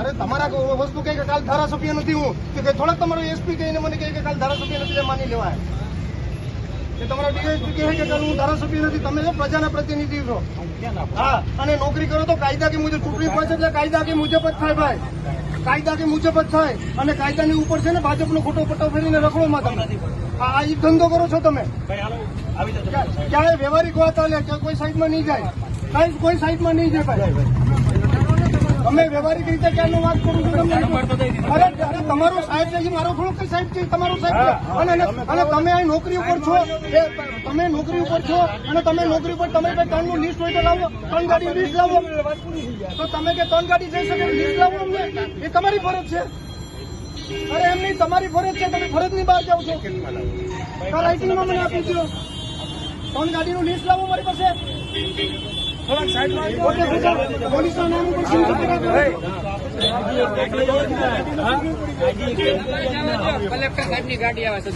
અરે તમારા વસ્તુ કહે કે કાલ ધારાસભ્ય નથી હું. તો કે થોડાક તમારો એસપી કહીને મને કહે કે કાલ ધારાસભ્ય નથી માની લેવાય. કે તમારા ડીએસપી કહે કે કાલ હું ધારાસભ્ય નથી તમે પ્રજાના પ્રતિનિધિ છો. હા અને નોકરી કરો તો કાયદા કે મુજબ ચૂંટણી પંચ એટલે કાયદા કે મુજબ જ થાય ભાઈ. કાયદા કે મુજબ જ થાય. અને કાયદાની ઉપર છે ને ભાજપનો ખોટો પટ્ટો ફેરીને રખડોમાં તમે. આ આ ઈ ધંધો કરો છો તમે. ક્યાં- ક્યાંય વ્યવહારિક વાત ચાલે કોઈ સાઈડમાં નહીં જાય. કાંઈ કોઈ સાઈડમાં નહીં જાય ભાઈ. તમે વ્યવહારિક રીતે ક્યાંનો વાત કરું છું તમને અરે અરે તમારો સાહેબ છે મારો થોડો કઈ સાહેબ છે? તમારું સાહેબ છે. અને તમે અહીં નોકરી ઉપર છો. તમે નોકરી ઉપર છો અને તમે નોકરી ઉપર તમે ભાઈ ત્રણનું લિસ્ટ હોય તો લાવો. ત્રણ ગાડી લિસ્ટ લાવો. તો તમે કે ત્રણ ગાડી જઈ શકે લિસ્ટ લાવો અમને. એ તમારી ફરજ છે. અરે એમ નહીં તમારી ફરજ છે. તમે ફરજની બહાર જાઓ છો. રાઇટિંગમાં મને આપી દો ત્રણ ગાડીનું લિસ્ટ લાવો મારી પાસે. ઓકે, સાહેબની કલેક્ટર ગાડી આવે. છે